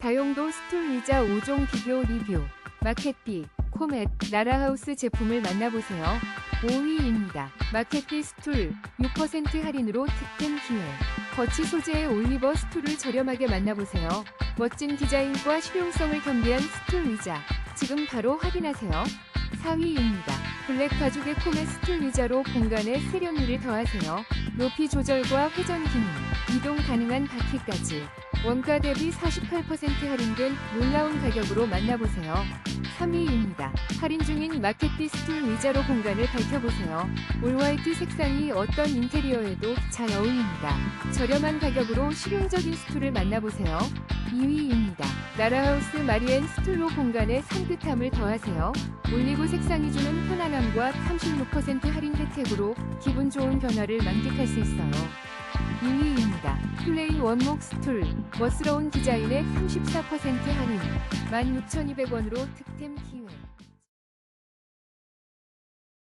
다용도 스툴 의자 5종 비교 리뷰 마켓비 코멧 나라하우스 제품을 만나보세요. 5위입니다. 마켓비 스툴 6% 할인으로 득템 기회 거치 소재의 올리버 스툴을 저렴하게 만나보세요. 멋진 디자인과 실용성을 겸비한 스툴 의자 지금 바로 확인하세요. 4위입니다. 블랙 가죽의 코멧 스툴 의자로 공간에 세련미를 더하세요. 높이 조절과 회전 기능, 이동 가능한 바퀴까지 원가 대비 48% 할인된 놀라운 가격으로 만나보세요. 3위입니다. 할인 중인 마켓비 스툴 의자로 공간을 밝혀보세요. 올화이트 색상이 어떤 인테리어에도 잘 어울립니다. 저렴한 가격으로 실용적인 스툴을 만나보세요. 2위입니다. 나라하우스 마리엔 스툴로 공간에 산뜻함을 더하세요. 올리고 색상이 주는 편안함과 36% 할인 혜택으로 기분 좋은 변화를 만끽할 수 있어요. 2위입니다. 플레인 원목 스툴, 멋스러운 디자인에 34% 할인, 16,200원으로 득템 기회.